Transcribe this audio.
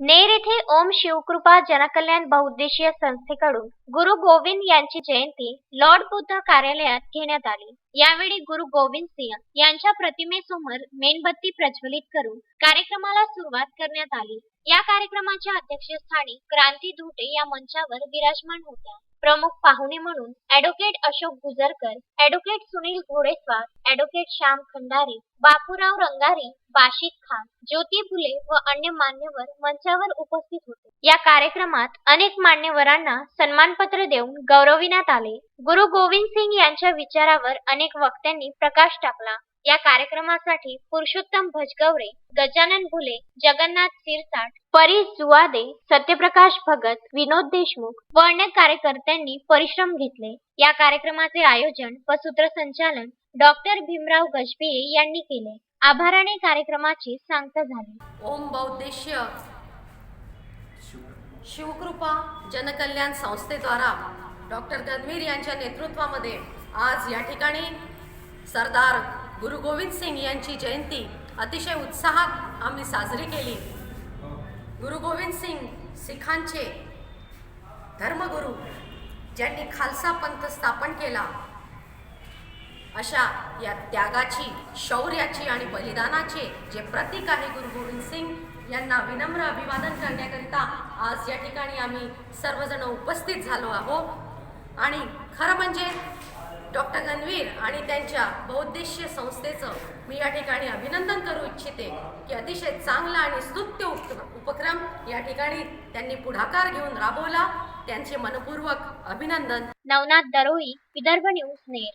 नेर येथे ओम शिवकृपा जनकल्याण बहुउद्देशीय संस्थेकडून गुरु गोविंद यांची जयंती लॉर्ड बुद्ध कार्यालयात घेण्यात आली. यावेळी गुरु गोविंद सिंह यांच्या प्रतिमेसमोर मेणबत्ती प्रज्वलित करून कार्यक्रमाला सुरुवात करण्यात आली. या कार्यक्रमाच्या अध्यक्षस्थानी क्रांती धुटे या मंचावर विराजमान होत्या. प्रमुख पाहुणे म्हणून advocate Ashok Gujarkar advocate Sunil Ghodeswar advocate Shyam Khandare Bapurao Rangari Bashik Khan Jyoti Phule व अन्य मान्यवर मंचावर उपस्थित होते. या कार्यक्रमात अनेक मान्यवरांना सन्मानपत्र देऊन गौरविण्यात आले. गुरु गोविंद सिंग यांच्या विचारावर अनेक वक्त्यांनी प्रकाश टाकला. या कार्यक्रमासाठी पुरुषोत्तम भजगवरे गजानन भुले जगन्नाथ सिरसाट परीस जुवादे सत्यप्रकाश भगत विनोद देशमुख व अन्य कार्यकर्त्यांनी परिश्रम घेतले. या कार्यक्रमाचे आयोजन व सूत्रसंचालन डॉक्टर भीमराव गजबिये यांनी केले. आभाराने कार्यक्रमाची सांगता झाली. ओम बौद्देश्य शिवकृपा जनकल्याण संस्थेद्वारा डॉक्टर गणवीर यांच्या नेतृत्वामध्ये आज या ठिकाणी सरदार गुरु गोविंद सिंग यांची जयंती. अतिशय उत्साहात आम्ही साजरी केली. गुरु गोविंद सिंग सिखांचे धर्मगुरू ज्यांनी खालसा पंथ स्थापन केला. अशा या त्यागाची शौर्याची आणि बलिदानाचे जे प्रतीक आहे गुरु गोविंद सिंग यांना विनम्र अभिवादन करण्याकरिता आज या ठिकाणी आम्ही सर्वजण उपस्थित झालो आहोत. आणि खरं म्हणजे डॉक्टर गणवीर आणि त्यांच्या बहुद्देशीय संस्थेचं मी या ठिकाणी अभिनंदन करू इच्छिते की अतिशय चांगला आणि स्तुत्य उपक्रम या ठिकाणी त्यांनी पुढाकार घेऊन राबवला. त्यांचे मनपूर्वक अभिनंदन. नवनाथ दरोई विदर्भ न्यूज नेर.